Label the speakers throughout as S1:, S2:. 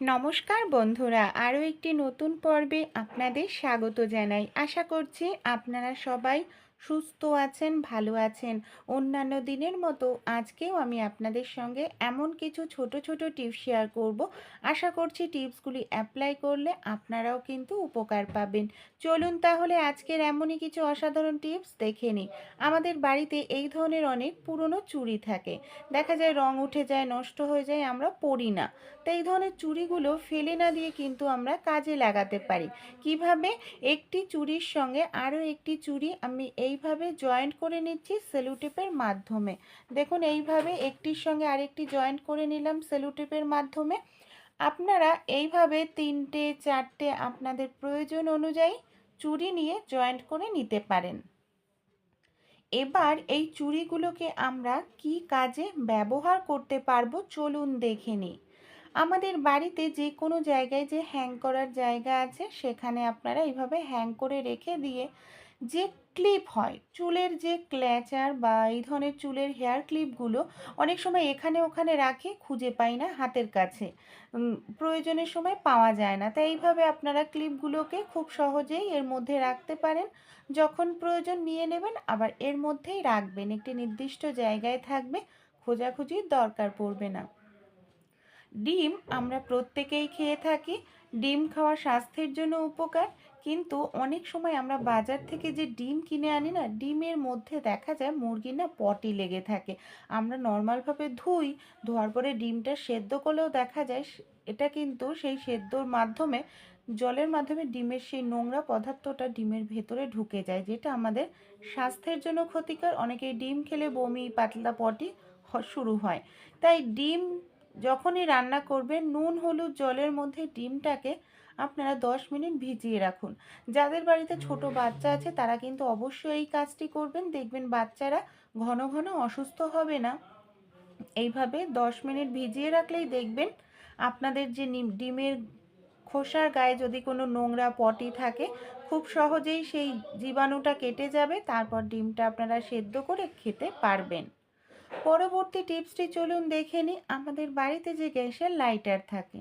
S1: নমস্কার বন্ধুরা, আরও একটি নতুন পর্বে আপনাদের স্বাগত জানাই। আশা করছি আপনারা সবাই সুস্থ আছেন, ভালো আছেন। অন্যান্য দিনের মতো আজকেও আমি আপনাদের সঙ্গে এমন কিছু ছোট ছোট টিপস শেয়ার করব। আশা করছি টিপসগুলি অ্যাপ্লাই করলে আপনারাও কিন্তু উপকার পাবেন। চলুন তাহলে আজকের এমনই কিছু অসাধারণ টিপস দেখে নিই। আমাদের বাড়িতে এই ধরনের অনেক পুরনো চুড়ি থাকে। দেখা যায় রং উঠে যায়, নষ্ট হয়ে যায়, আমরা পরি না। তো এই ধরনের চুড়িগুলো ফেলে না দিয়ে কিন্তু আমরা কাজে লাগাতে পারি। কীভাবে? একটি চুড়ির সঙ্গে আরও একটি চুড়ি আমি এইভাবে জয়েন্ট করে নিচ্ছি সেলুটেপের মাধ্যমে। দেখুন, এইভাবে একটির সঙ্গে আরেকটি জয়েন্ট করে নিলাম সেলুটেপের মাধ্যমে। আপনারা এইভাবে তিনটে, চারটে আপনাদের প্রয়োজন অনুযায়ী চুড়ি নিয়ে জয়েন্ট করে নিতে পারেন। এবার এই চুড়িগুলোকে আমরা কি কাজে ব্যবহার করতে পারব চলুন দেখে নিই। আমাদের বাড়িতে যে কোনো জায়গায় যে হ্যাং করার জায়গা আছে, সেখানে আপনারা এইভাবে হ্যাং করে রেখে দিয়ে যে ক্লিপ হয়, চুলের যে ক্ল্যাচার বা এই ধরনের চুলের হেয়ার ক্লিপগুলো অনেক সময় এখানে ওখানে রাখি, খুঁজে পাই না হাতের কাছে। প্রয়োজনের সময় পাওয়া যায় না। তাই এইভাবে আপনারা ক্লিপগুলোকে খুব সহজেই এর মধ্যে রাখতে পারেন। যখন প্রয়োজন নিয়ে নেবেন, আবার এর মধ্যেই রাখবেন। একটি নির্দিষ্ট জায়গায় থাকবে, খোঁজাখুঁজির দরকার পড়বে না। ডিম আমরা প্রত্যেকেই খেয়ে থাকি। ডিম খাওয়া স্বাস্থ্যের জন্য উপকার। কিন্তু অনেক সময় আমরা বাজার থেকে যে ডিম কিনে আনি না, ডিমের মধ্যে দেখা যায় মুরগির না পটি লেগে থাকে। আমরা নর্মালভাবে ধুই, ধোয়ার পরে ডিমটা সেদ্ধ করলেও দেখা যায় এটা কিন্তু সেই সেদ্ধর মাধ্যমে, জলের মাধ্যমে ডিমের সেই নোংরা পদার্থটা ডিমের ভেতরে ঢুকে যায়, যেটা আমাদের স্বাস্থ্যের জন্য ক্ষতিকর। অনেকেই ডিম খেলে বমি, পাতলা পটি শুরু হয়। তাই ডিম যখনই রান্না করবেন, নুন, হলুদ, জলের মধ্যে ডিমটাকে আপনারা দশ মিনিট ভিজিয়ে রাখুন। যাদের বাড়িতে ছোট বাচ্চা আছে, তারা কিন্তু অবশ্যই এই কাজটি করবেন। দেখবেন বাচ্চারা ঘন ঘন অসুস্থ হবে না। এইভাবে দশ মিনিট ভিজিয়ে রাখলেই দেখবেন আপনাদের যে ডিমের খোসার গায়ে যদি কোনো নোংরা পটি থাকে, খুব সহজেই সেই জীবাণুটা কেটে যাবে। তারপর ডিমটা আপনারা সেদ্ধ করে খেতে পারবেন। পরবর্তী টিপসটি চলুন দেখে নিই। আমাদের বাড়িতে যে গ্যাসের লাইটার থাকে,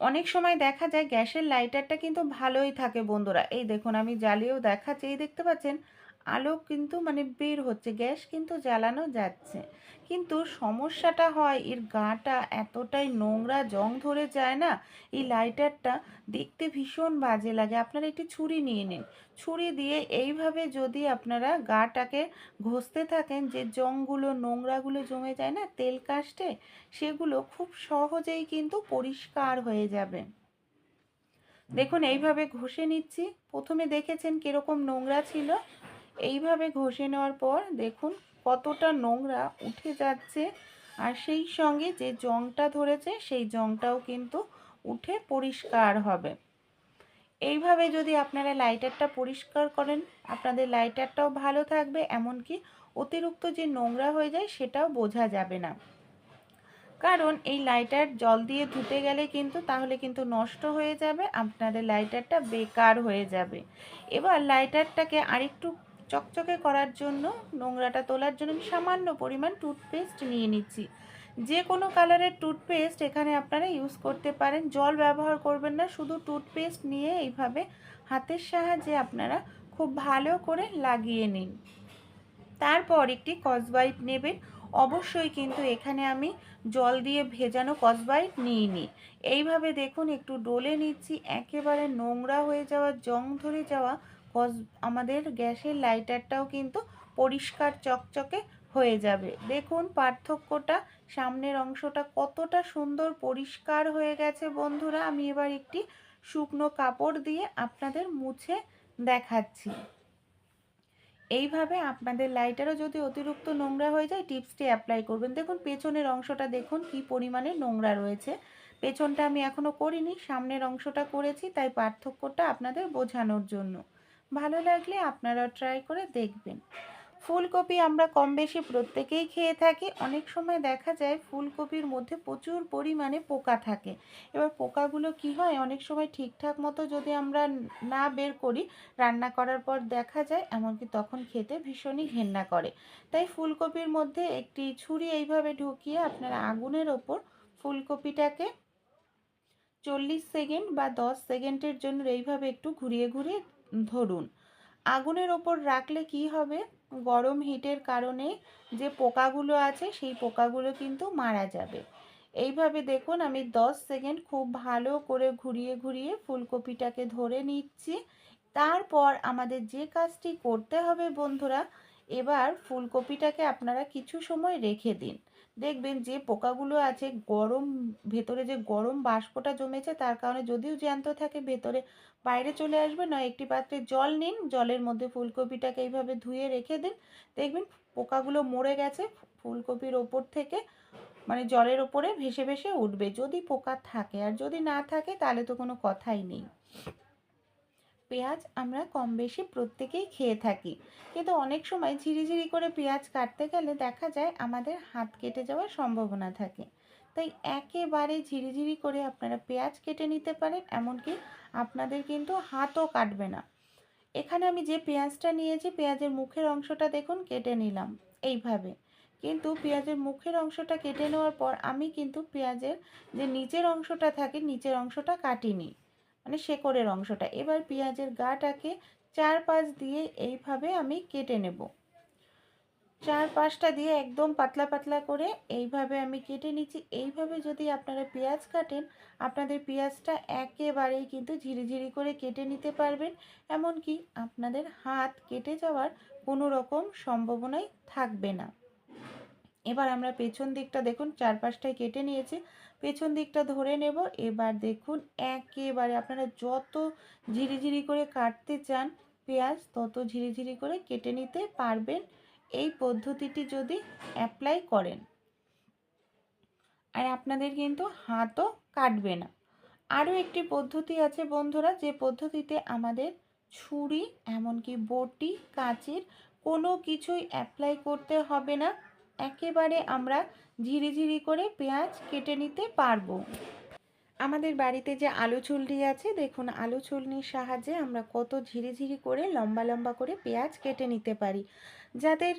S1: অনেক সময় দেখা যায় গ্যাসের লাইটারটা কিন্তু ভালোই থাকে বন্ধুরা। এই দেখুন, আমি জ্বালিয়েও দেখাচ্ছি। এই দেখতে পাচ্ছেন? আলো কিন্তু মানে বের হচ্ছে, গ্যাস কিন্তু জ্বালানো যাচ্ছে। কিন্তু সমস্যাটা হয়, এর গাটা এতটাই নোংরা, জং ধরে যায় না, এই লাইটারটা দেখতে ভীষণ বাজে লাগে। আপনারা একটি ছুরি নিয়ে নিন। ছুরি দিয়ে এইভাবে যদি আপনারা গাটাকে ঘষতে থাকেন, যে জংগুলো, নোংরাগুলো জমে যায় না, তেল কাস্টে, সেগুলো খুব সহজেই কিন্তু পরিষ্কার হয়ে যাবে। দেখুন, এইভাবে ঘষে নিচ্ছি। প্রথমে দেখেছেন কীরকম নোংরা ছিল? এইভাবে ঘষে নেওয়ার পর দেখুন কতটা নোংরা উঠে যাচ্ছে। আর সেই সঙ্গে যে জংটা ধরেছে, সেই জংটাও কিন্তু উঠে পরিষ্কার হবে। এইভাবে যদি আপনারা লাইটারটা পরিষ্কার করেন, আপনাদের লাইটারটাও ভালো থাকবে, এমনকি অতিরিক্ত যে নোংরা হয়ে যায়, সেটাও বোঝা যাবে না। কারণ এই লাইটার জল দিয়ে ধুতে গেলে কিন্তু তাহলে কিন্তু নষ্ট হয়ে যাবে, আপনাদের লাইটারটা বেকার হয়ে যাবে। এবার লাইটারটাকে আরেকটু চকচকে করার জন্য, নোংরাটা তোলার জন্য আমি সামান্য পরিমাণ টুথপেস্ট নিয়ে নিচ্ছি। যে কোনো কালারের টুথপেস্ট এখানে আপনারা ইউজ করতে পারেন। জল ব্যবহার করবেন না, শুধু টুথপেস্ট নিয়ে এইভাবে হাতের সাহায্যে আপনারা খুব ভালো করে লাগিয়ে নিন। তারপর একটি কসবাইট নেবেন। অবশ্যই কিন্তু এখানে আমি জল দিয়ে ভেজানো কসবাইট নিই। নি এইভাবে দেখুন, একটু ডলে নিচ্ছি। একেবারে নোংরা হয়ে যাওয়া, জং ধরে যাওয়া কস আমাদের গ্যাসের লাইটারটাও কিন্তু পরিষ্কার চকচকে হয়ে যাবে। দেখুন পার্থক্যটা, সামনের অংশটা কতটা সুন্দর পরিষ্কার হয়ে গেছে বন্ধুরা। আমি এবার একটি শুকনো কাপড় দিয়ে আপনাদের মুছে দেখাচ্ছি। এইভাবে আপনাদের লাইটারও যদি অতিরিক্ত নোংরা হয়ে যায় টিপসটি অ্যাপ্লাই করবেন। দেখুন পেছনের অংশটা, দেখুন কি পরিমাণে নোংরা রয়েছে। পেছনটা আমি এখনও করিনি, সামনের অংশটা করেছি, তাই পার্থক্যটা আপনাদের বোঝানোর জন্য। ভালো লাগলে আপনারা ট্রাই করে দেখবেন। ফুলকপি আমরা কম বেশি প্রত্যেকেই খেয়ে থাকি। অনেক সময় দেখা যায় ফুলকপির মধ্যে প্রচুর পরিমাণে পোকা থাকে। এবার পোকাগুলো কি হয়? অনেক সময় ঠিকঠাক মতো যদি আমরা না বের করি, রান্না করার পর দেখা যায় এমনকি তখন খেতে ভীষণই ঘেন্না করে। তাই ফুলকপির মধ্যে একটি ছুরি এইভাবে ঢুকিয়ে আপনারা আগুনের ওপর ফুলকপিটাকে চল্লিশ সেকেন্ড বা দশ সেকেন্ডের জন্য এইভাবে একটু ঘুরিয়ে ঘুরিয়ে ধরুন। আগুনের ওপর রাখলে কি হবে? গরম হিটের কারণে যে পোকাগুলো আছে, সেই পোকাগুলো কিন্তু মারা যাবে। এইভাবে দেখুন, আমি দশ সেকেন্ড খুব ভালো করে ঘুরিয়ে ঘুরিয়ে ফুলকপিটাকে ধরে নিচ্ছি। তারপর আমাদের যে কাজটি করতে হবে বন্ধুরা, এবার ফুলকপিটাকে আপনারা কিছু সময় রেখে দিন। দেখবেন যে পোকাগুলো আছে, গরম ভেতরে যে গরম বাষ্পটা জমেছে, তার কারণে যদিও জ্যান্ত থাকে, ভেতরে বাইরে চলে আসবে নয় একটি পাত্রে জল নিন, জলের মধ্যে ফুলকপিটাকে এইভাবে ধুয়ে রেখে দিন। দেখবেন পোকাগুলো মরে গেছে, ফুলকপির ওপর থেকে মানে জলের ওপরে ভেসে ভেসে উঠবে। যদি পোকা থাকে, আর যদি না থাকে, তাহলে তো কোনো কথাই নেই। পেঁয়াজ আমরা কম বেশি প্রত্যেকেই খেয়ে থাকি। কিন্তু অনেক সময় ঝিরিঝিরি করে পেঁয়াজ কাটতে গেলে দেখা যায় আমাদের হাত কেটে যাওয়ার সম্ভাবনা থাকে। তাই একেবারে ঝিরিঝিরি করে আপনারা পেঁয়াজ কেটে নিতে পারেন, এমনকি আপনাদের কিন্তু হাতও কাটবে না। এখানে আমি যে পেঁয়াজটা নিয়েছি, পেঁয়াজের মুখের অংশটা দেখুন, কেটে নিলাম এইভাবে। কিন্তু পেঁয়াজের মুখের অংশটা কেটে নেওয়ার পর আমি কিন্তু পেঁয়াজের যে নিচের অংশটা থাকে, নিচের অংশটা কাটিনি। মানে শেকড়ের অংশটা। এবার পেঁয়াজের গাটাকে চার পাশ দিয়ে এইভাবে আমি কেটে নেব। চার পাঁচটা দিয়ে একদম পাতলা পাতলা করে এইভাবে আমি কেটে নিচ্ছি। এইভাবে যদি আপনারা পেঁয়াজ কাটেন, আপনাদের পেঁয়াজটা একেবারেই কিন্তু ঝিরিঝিরি করে কেটে নিতে পারবেন। এমনকি আপনাদের হাত কেটে যাওয়ার কোনো রকম সম্ভাবনাই থাকবে না। এবার আমরা পেছন দিকটা দেখুন চারপাশটায় কেটে নিয়েছি। পেছন দিকটা ধরে নেব। এবার দেখুন, একেবারে আপনারা যত ঝিরিঝিরি করে কাটতে চান পেঁয়াজ, তত ঝিরিঝিরি করে কেটে নিতে পারবেন। এই পদ্ধতিটি যদি অ্যাপ্লাই করেন। আর আপনাদের কিন্তু হাতও কাটবে না। আরও একটি পদ্ধতি আছে বন্ধুরা, যে পদ্ধতিতে আমাদের ছুরি, এমনকি বটি, কাঁচির কোনো কিছুই অ্যাপ্লাই করতে হবে না। একেবারে আমরা ঝিরিঝিরি করে পেঁয়াজ কেটে নিতে পারব। আমাদের বাড়িতে যে আলু চুলনি আছে, দেখুন আলু চুলনির সাহায্যে আমরা কত ঝিরিঝিরি করে লম্বা লম্বা করে পেঁয়াজ কেটে নিতে পারি। যাদের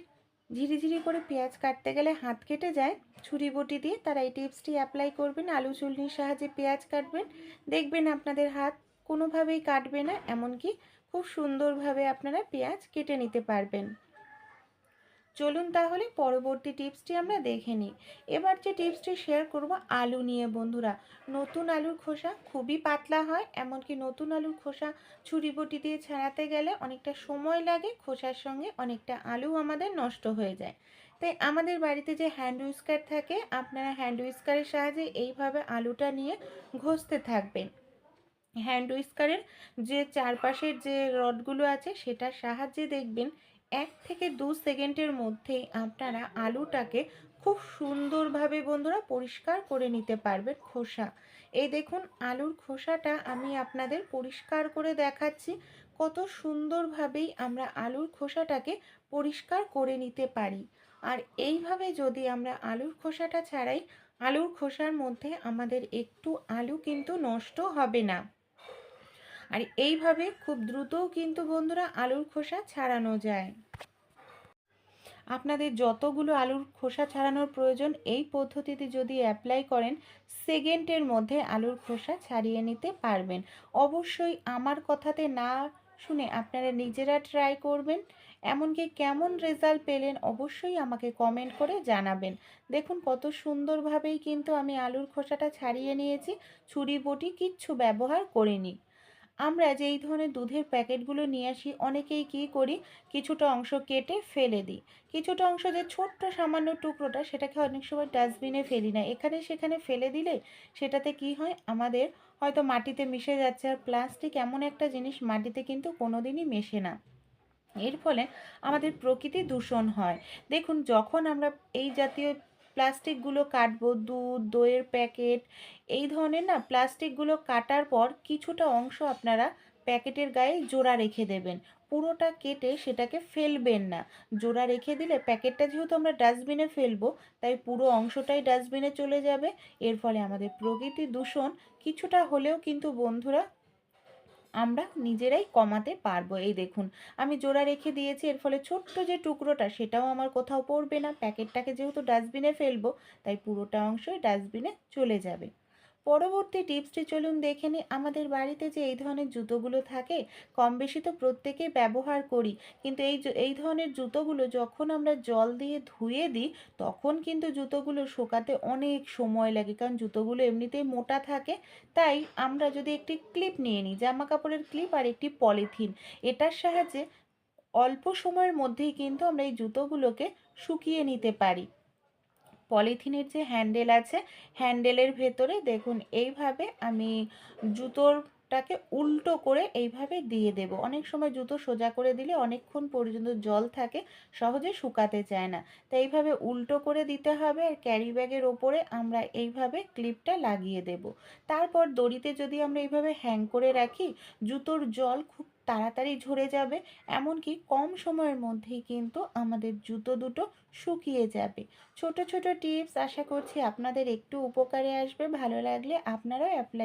S1: ঝিরিঝিরি করে পেঁয়াজ কাটতে গেলে হাত কেটে যায়, ছুরি বটি দিয়ে তারা এই টিপসটি অ্যাপ্লাই করবেন। আলু চুলনির সাহায্যে পেঁয়াজ কাটবেন, দেখবেন আপনাদের হাত কোনোভাবেই কাটবে না, এমনকি খুব সুন্দরভাবে আপনারা পেঁয়াজ কেটে নিতে পারবেন। চলুন তাহলে পরবর্তী টিপসটি আমরা দেখে নিই। এবার যে টিপসটি শেয়ার করব আলু নিয়ে, বন্ধুরা। নতুন আলুর খোসা খুবই পাতলা হয়, এমনকি নতুন আলুর খোসা ছুরি বটি দিয়ে ছাড়াতে গেলে অনেকটা সময় লাগে, খোসার সঙ্গে অনেকটা আলু আমাদের নষ্ট হয়ে যায়। তাই আমাদের বাড়িতে যে হ্যান্ড উইস্কার থাকে, আপনারা হ্যান্ড উইস্কারের সাহায্যে এইভাবে আলুটা নিয়ে ঘষতে থাকবেন। হ্যান্ড উইস্কারের যে চারপাশের যে রডগুলো আছে, সেটার সাহায্যে দেখবেন এক থেকে দু সেকেন্ডের মধ্যেই আপনারা আলুটাকে খুব সুন্দরভাবে বন্ধুরা পরিষ্কার করে নিতে পারবেন খোসা। এই দেখুন, আলুর খোসাটা আমি আপনাদের পরিষ্কার করে দেখাচ্ছি। কত সুন্দরভাবেই আমরা আলুর খোসাটাকে পরিষ্কার করে নিতে পারি। আর এইভাবে যদি আমরা আলুর খোসাটা ছাড়াই, আলুর খোসার মধ্যে আমাদের একটু আলু কিন্তু নষ্ট হবে না। আর এইভাবে খুব দ্রুতও কিন্তু বন্ধুরা আলুর খোসা ছাড়ানো যায়। আপনাদের যতগুলো আলুর খোসা ছাড়ানোর প্রয়োজন, এই পদ্ধতিতে যদি অ্যাপ্লাই করেন সেকেন্ডের মধ্যে আলুর খোসা ছাড়িয়ে নিতে পারবেন। অবশ্যই আমার কথাতে না শুনে আপনারা নিজেরা ট্রাই করবেন, এমনকি কেমন রেজাল্ট পেলেন অবশ্যই আমাকে কমেন্ট করে জানাবেন। দেখুন, কত সুন্দরভাবেই কিন্তু আমি আলুর খোসাটা ছাড়িয়ে নিয়েছি, ছুরি বটি কিচ্ছু ব্যবহার করিনি। আমরা যে এই ধরনের দুধের প্যাকেটগুলো নিয়ে আসি, অনেকেই কী করি? কিছুটা অংশ কেটে ফেলে দিই। কিছুটা অংশ যে ছোট্ট সামান্য টুকরোটা, সেটাকে অনেক সময় ডাস্টবিনে ফেলি না। এখানে সেখানে ফেলে দিলে সেটাতে কি হয়? আমাদের হয়তো মাটিতে মিশে যাচ্ছে আর প্লাস্টিক এমন একটা জিনিস মাটিতে কিন্তু কোনো দিনই মেশে না। এর ফলে আমাদের প্রকৃতি দূষণ হয়। দেখুন, যখন আমরা এই জাতীয় প্লাস্টিকগুলো কাটবো, দুধ, দইয়ের প্যাকেট, এই ধরনের না প্লাস্টিকগুলো কাটার পর কিছুটা অংশ আপনারা প্যাকেটের গায়ে জোড়া রেখে দেবেন। পুরোটা কেটে সেটাকে ফেলবেন না। জোড়া রেখে দিলে প্যাকেটটা যেহেতু আমরা ডাস্টবিনে ফেলব, তাই পুরো অংশটাই ডাস্টবিনে চলে যাবে। এর ফলে আমাদের প্রকৃতি দূষণ কিছুটা হলেও কিন্তু বন্ধুরা আমরা নিজেরাই কমাতে পারব। এই দেখুন, আমি জোড়া রেখে দিয়েছি, এর ফলে ছোট্ট যে টুকরোটা সেটাও আমার কোথাও পড়বে না। প্যাকেটটাকে যেহেতু ডাস্টবিনে ফেলব, তাই পুরোটা অংশই ডাস্টবিনে চলে যাবে। পরবর্তী টিপসটি চলুন দেখে নিই। আমাদের বাড়িতে যে এই ধরনের জুতোগুলো থাকে কম বেশি তো প্রত্যেকেই ব্যবহার করি। কিন্তু এই এই ধরনের জুতোগুলো যখন আমরা জল দিয়ে ধুয়ে দিই, তখন কিন্তু জুতোগুলো শুকাতে অনেক সময় লাগে। কারণ জুতোগুলো এমনিতেই মোটা থাকে। তাই আমরা যদি একটি ক্লিপ নিয়ে নিই জামা কাপড়ের ক্লিপ আর একটি পলিথিন, এটার সাহায্যে অল্প সময়ের মধ্যেই কিন্তু আমরা এই জুতোগুলোকে শুকিয়ে নিতে পারি। পলিথিনের যে হ্যান্ডেল আছে, হ্যান্ডেলের ভেতরে দেখুন, এইভাবে আমি জুতোরটাকে উল্টো করে এইভাবে দিয়ে দেব। অনেক সময় জুতো সোজা করে দিলে অনেকক্ষণ পর্যন্ত জল থাকে, সহজে শুকাতে চায় না। তাই এইভাবে উল্টো করে দিতে হবে আর ক্যারি ব্যাগের ওপরে আমরা এইভাবে ক্লিপটা লাগিয়ে দেব। তারপর দড়িতে যদি আমরা এইভাবে হ্যাং করে রাখি, জুতোর জল খুব তাড়াতাড়ি ঝরে যাবে, এমনকি কম সময়ের মধ্যেই কিন্তু আমাদের জুতো দুটো শুকিয়ে যাবে। ছোট ছোট টিপস আশা করছি আপনাদের একটু উপকারে আসবে, ভালো লাগলে আপনারাও অ্যাপ্লাই